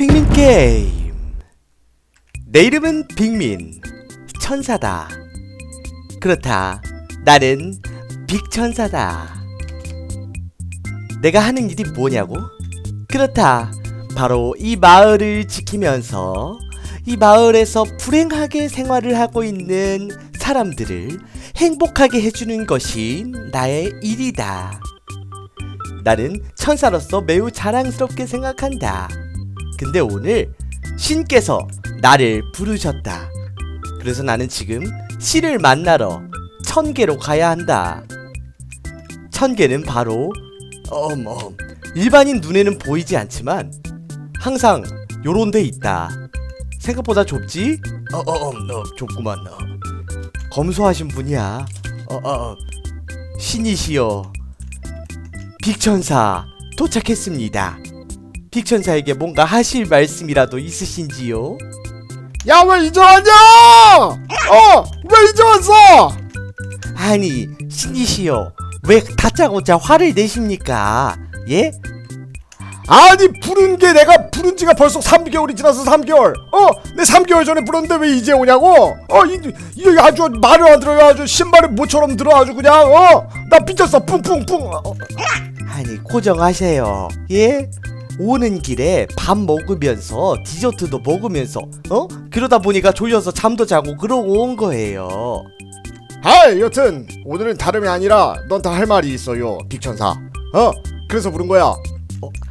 빅민 게임. 내 이름은 빅민. 천사다. 그렇다. 나는 빅천사다. 내가 하는 일이 뭐냐고? 그렇다. 바로 이 마을을 지키면서 이 마을에서 불행하게 생활을 하고 있는 사람들을 행복하게 해주는 것이 나의 일이다. 나는 천사로서 매우 자랑스럽게 생각한다. 근데 오늘 신께서 나를 부르셨다. 그래서 나는 지금 신을 만나러 천계로 가야 한다. 천계는 바로 어머 일반인 눈에는 보이지 않지만 항상 요런 데 있다. 생각보다 좁지? 어어어 너 좁구만 너. 검소하신 분이야. 어어 신이시여. 빅천사 도착했습니다. 빅천사에게 뭔가 하실 말씀이라도 있으신지요? 야 왜 이제 왔냐? 어? 왜 이제 왔어? 아니 신이시여 왜 다짜고짜 화를 내십니까? 예? 아니 부른 게 내가 부른 지가 벌써 3개월이 지나서 3개월 어? 내 3개월 전에 불렀는데 왜 이제 오냐고? 어? 이, 이 아주 말을 안 들어요 아주 신발이 모처럼 들어 아주 그냥 어? 나 삐졌어 뿡뿡뿡 어, 어. 아니 고정하세요 예? 오는 길에 밥 먹으면서 디저트도 먹으면서 어? 그러다 보니까 졸려서 잠도 자고 그러고 온 거예요 아이 여튼 오늘은 다름이 아니라 넌 다 할 말이 있어요 빅천사 어? 그래서 부른 거야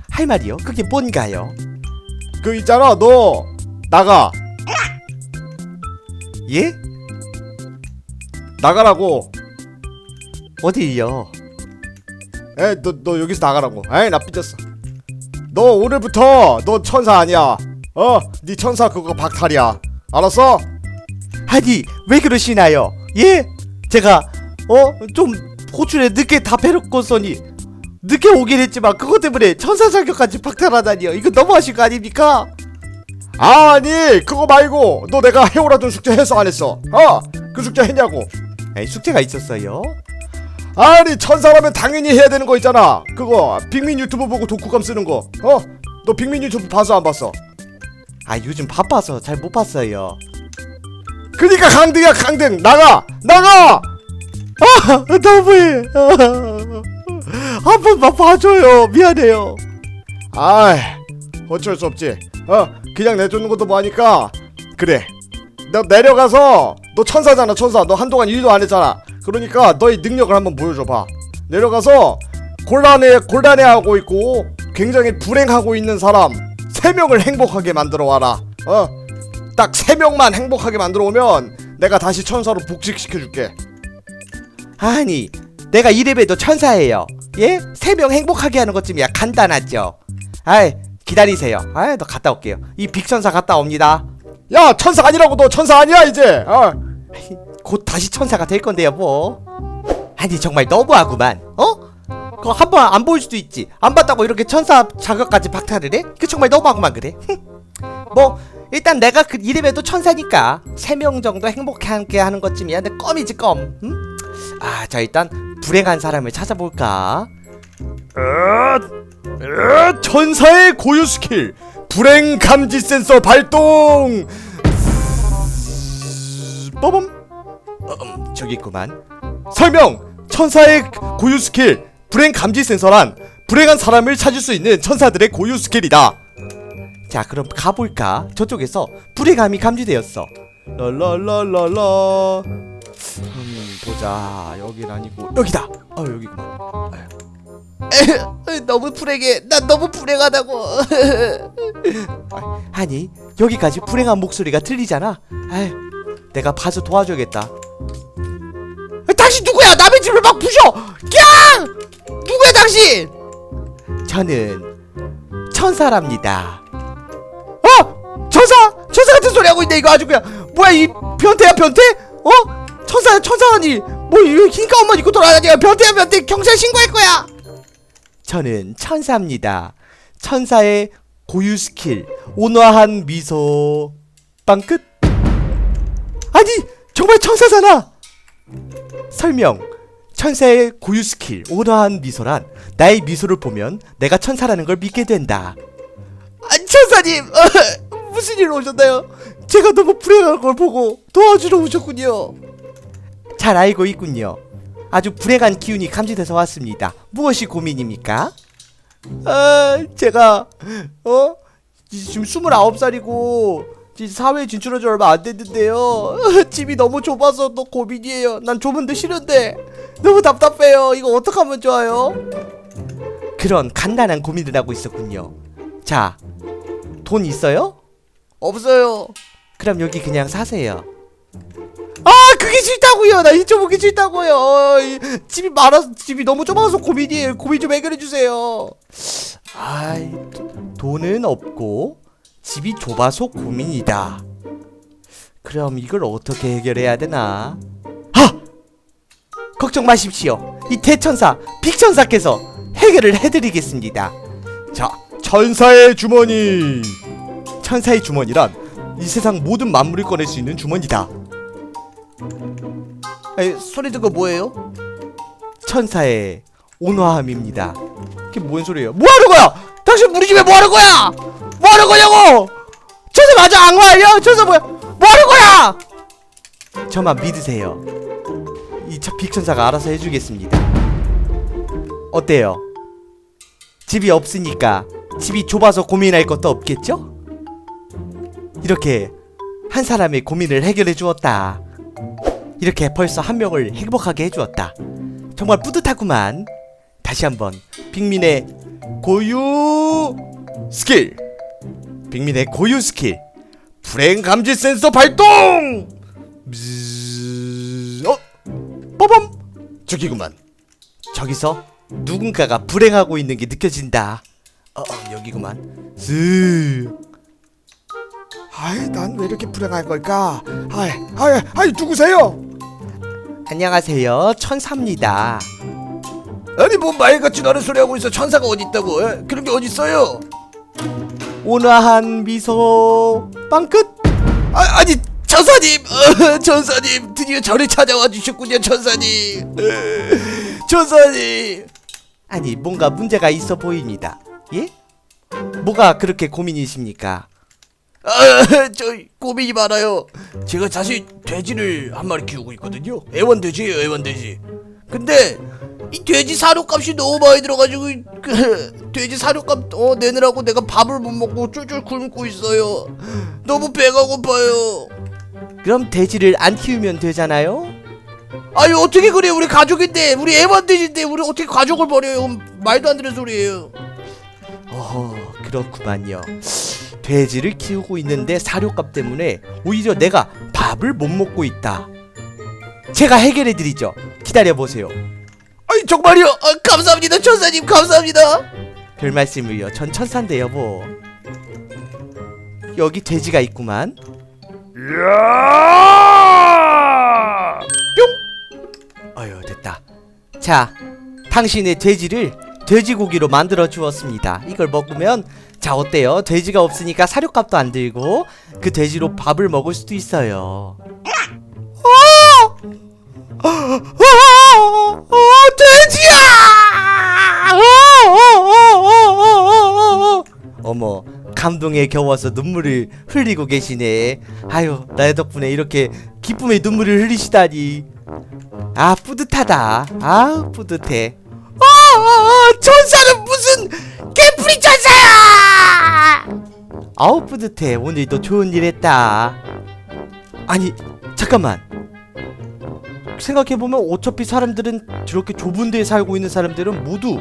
할 말이요? 그게 뭔가요? 그 있잖아 너 나가 예? 나가라고 어딜요? 에, 너, 너 여기서 나가라고. 에이, 나 삐졌어. 너 오늘부터 너 천사 아니야. 어, 네 천사 그거 박탈이야. 알았어? 아니 왜 그러시나요? 예? 제가 어? 좀 호출에 늦게 답해놓고서니 늦게 오긴 했지만 그것 때문에 천사 자격까지 박탈하다니요 이거 너무하신 거 아닙니까? 아니, 그거 말고 너 내가 해오라던 숙제 했어 안 했어? 어, 그 숙제 했냐고. 에이, 숙제가 있었어요 아니, 천사라면 당연히 해야 되는 거 있잖아. 그거 빅민 유튜브 보고 독후감 쓰는 거. 어, 너 빅민 유튜브 봤어 안 봤어? 아 요즘 바빠서 잘 못 봤어요. 그니까 강등이야 강등. 나가, 나가. 아 너무해. 한 번만 봐줘요. 미안해요. 아이 어쩔 수 없지. 어 그냥 내쫓는 것도 뭐하니까. 그래. 너 내려가서 너 천사잖아 천사. 너 한동안 일도 안 했잖아 그러니까 너의 능력을 한번 보여줘봐. 내려가서 곤란해 곤란해하고 있고 굉장히 불행하고 있는 사람 세 명을 행복하게 만들어 와라. 어딱 세 명만 행복하게 만들어 오면 내가 다시 천사로 복직시켜 줄게. 아니 내가 이래봬도 천사예요. 예? 세명 행복하게 하는 것쯤이야. 간단하죠? 아이 기다리세요. 아이 너 갔다 올게요. 이 빅천사 갔다 옵니다. 야 천사 아니라고 너 천사 아니야 이제. 어 곧 다시 천사가 될 건데요 뭐 아니 정말 너무하구만 어? 그거 한 번 안 보일 수도 있지 안 봤다고 이렇게 천사 자격까지 박탈을 해? 그 정말 너무하구만 그래 뭐 일단 내가 그 이름에도 천사니까 세 명 정도 행복하게 하는 것쯤이야 내 껌이지 껌 응? 아자 일단 불행한 사람을 찾아볼까 으, 천사의 고유 스킬 불행 감지 센서 발동 빠밤 음, 저기 있구만. 설명! 천사의 고유 스킬. 불행 감지 센서란 불행한 사람을 찾을 수 있는 천사들의 고유 스킬이다. 자 그럼 가볼까? 저쪽에서 불행함이 감지되었어. 랄랄랄랄라. 음 보자. 여긴 아니고. 여기다! 어 여기구만. 너무 불행해. 난 너무 불행하다고. 아니 여기까지 불행한 목소리가 들리잖아. 아휴 내가 봐서 도와줘야겠다. 아, 당신 누구야? 남의 집을 막 부셔! 꺄! 누구야 당신? 저는 천사랍니다. 어? 천사? 천사 같은 소리 하고 있네 이거 아주 그냥. 뭐야 이 변태야 변태? 어? 천사 천사라니 뭐 이거 흰가 옷만 입고 돌아다니야. 변태야 변태. 경찰 신고할 거야. 저는 천사입니다. 천사의 고유 스킬. 온화한 미소. 빵 끝. 아니 정말 천사잖아 설명 천사의 고유 스킬 온화한 미소란 나의 미소를 보면 내가 천사라는 걸 믿게 된다 아 천사님 어, 무슨 일로 오셨나요? 제가 너무 불행한 걸 보고 도와주러 오셨군요. 잘 알고 있군요. 아주 불행한 기운이 감지돼서 왔습니다. 무엇이 고민입니까? 아, 제가 어 지금 29살이고 사회에 진출한 지 얼마 안 됐는데요. 집이 너무 좁아서 또 고민이에요. 난 좁은데 싫은데 너무 답답해요. 이거 어떡하면 좋아요? 그런 간단한 고민을 하고 있었군요. 자, 돈 있어요? 없어요. 그럼 여기 그냥 사세요. 아, 그게 싫다고요. 나 이쪽 오기 싫다고요. 어, 이, 집이 많아서 집이 너무 좁아서 고민이에요. 고민 좀 해결해 주세요. 아이, 도- 돈은 없고 집이 좁아서 고민이다. 그럼 이걸 어떻게 해결해야 되나? 하! 걱정 마십시오. 이 대천사 빅천사께서 해결을 해드리겠습니다. 자, 천사의 주머니. 천사의 주머니란 이 세상 모든 만물을 꺼낼 수 있는 주머니다. 에, 소리 듣고 뭐예요? 천사의 온화함입니다. 그게 뭔 소리예요? 뭐 하는 거야? 당신 우리 집에 뭐 하는 거야? 뭐 하는 거냐고? 천사 맞아 악마 아니야? 천사 뭐야? 뭐 하는 거야? 저만 믿으세요. 이저 빅천사가 알아서 해주겠습니다. 어때요? 집이 없으니까 집이 좁아서 고민할 것도 없겠죠? 이렇게 한 사람의 고민을 해결해 주었다. 이렇게 벌써 한 명을 행복하게 해 주었다. 정말 뿌듯하구만. 다시 한번 빅민의 고유 스킬. 빅민의 고유 스킬. 불행 감지 센서 발동. 어? 빠밤. 저기구만. 저기서 누군가가 불행하고 있는 게 느껴진다. 어, 어 여기구만. 쓱. 아이, 난 왜 이렇게 불행한 걸까? 아이, 아이, 아이, 누구세요? 안녕하세요. 천사입니다. 아니 뭐말 같지도 않은 소리 하고 있어. 천사가 어디 있다고? 에? 그런 게 어디 있어요? 온화한 미소 빵끝 아, 아니 천사님, 어, 천사님 드디어 저를 찾아와 주셨군요, 천사님. 에, 천사님. 아니 뭔가 문제가 있어 보입니다. 예? 뭐가 그렇게 고민이십니까? 아, 저 고민이 많아요. 제가 사실 돼지를 한 마리 키우고 있거든요. 애완돼지예요, 애완돼지. 근데 이 돼지 사료값이 너무 많이 들어가지고 그 돼지 사료값 어, 내느라고 내가 밥을 못 먹고 쫄쫄 굶고 있어요. 너무 배가 고파요. 그럼 돼지를 안 키우면 되잖아요. 아니 어떻게 그래 우리 가족인데 우리 애완돼지인데 우리 어떻게 가족을 버려요? 말도 안 되는 소리예요. 어허 그렇구만요. 돼지를 키우고 있는데 사료값 때문에 오히려 내가 밥을 못 먹고 있다. 제가 해결해 드리죠. 기다려 보세요. 아니 정말요? 아, 감사합니다 천사님 감사합니다. 별 말씀을요. 전 천사인데 여보. 여기 돼지가 있구만. 어휴 됐다. 자, 당신의 돼지를 돼지고기로 만들어 주었습니다. 이걸 먹으면 자 어때요? 돼지가 없으니까 사료값도 안 들고 그 돼지로 밥을 먹을 수도 있어요. 어! 어, 어, 어, 돼지야! 어, 어, 어, 어, 어, 어. 어머 감동에 겨워서 눈물을 흘리고 계시네. 아유 나의 덕분에 이렇게 기쁨의 눈물을 흘리시다니. 아 뿌듯하다. 아 뿌듯해. 아, 아, 아 천사는 무슨 개풀이 천사야! 아우 뿌듯해. 오늘도 좋은 일 했다. 아니 잠깐만. 생각해보면 어차피 사람들은 저렇게 좁은 데에 살고 있는 사람들은 모두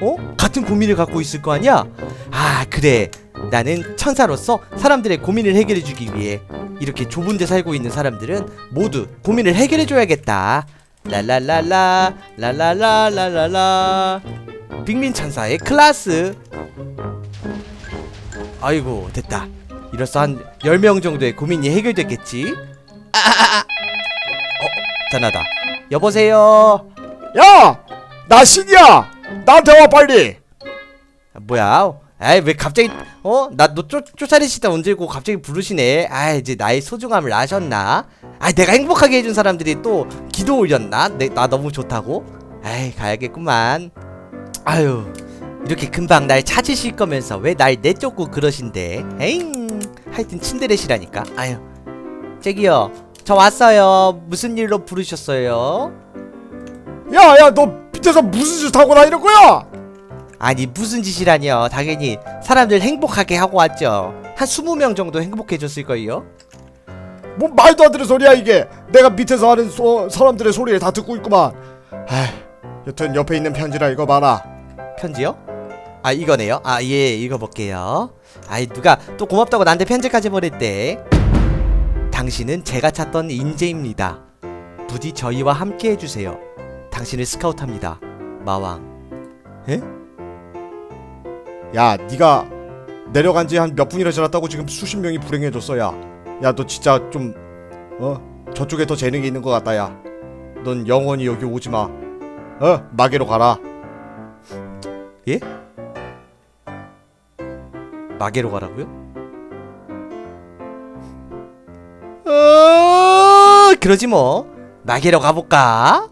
어? 같은 고민을 갖고 있을 거 아니야? 아 그래. 나는 천사로서 사람들의 고민을 해결해주기 위해 이렇게 좁은 데 살고 있는 사람들은 모두 고민을 해결해줘야겠다. 랄랄랄라 랄랄랄랄랄라. 빅민 천사의 클라스. 아이고 됐다. 이로써 한 10명 정도의 고민이 해결됐겠지? 아아아 어 전화다 여보세요 야, 나 신이야. 나한테 와 빨리. 아, 뭐야? 아이 왜 갑자기 어? 나 너 쫓아내시다 언제고 갑자기 부르시네. 아 이제 나의 소중함을 아셨나? 아 내가 행복하게 해준 사람들이 또 기도 올렸나? 내, 나 너무 좋다고? 아이 가야겠구만. 아유 이렇게 금방 날 찾으실 거면서 왜 날 내쫓고 그러신데 에잉 하여튼 친데레시라니까 아유 저기요 저 왔어요. 무슨 일로 부르셨어요? 야야 너 밑에서 무슨 짓 하고 다니는 거야? 아니 무슨 짓이라뇨 당연히 사람들 행복하게 하고 왔죠. 한 20명 정도 행복해졌을걸요? 뭐 말도 안 되는 소리야 이게. 내가 밑에서 하는 소, 사람들의 소리를 다 듣고 있구만. 아이 여튼 옆에 있는 편지라 읽어봐라. 편지요? 아 이거네요? 아 예 읽어볼게요. 아이 누가 또 고맙다고 나한테 편지까지 보냈대 당신은 제가 찾던 인재입니다. 부디 저희와 함께 해주세요. 당신을 스카우트합니다. 마왕. 야 네가 내려간 지 한 몇 분이나 지났다고 지금 수십 명이 불행해졌어 야 야 너 진짜 좀 어? 저쪽에 더 재능이 있는 것 같다 야 넌 영원히 여기 오지 마. 어? 마계로 가라. 마계로 가라고요? 그러지 뭐 마계로 가볼까?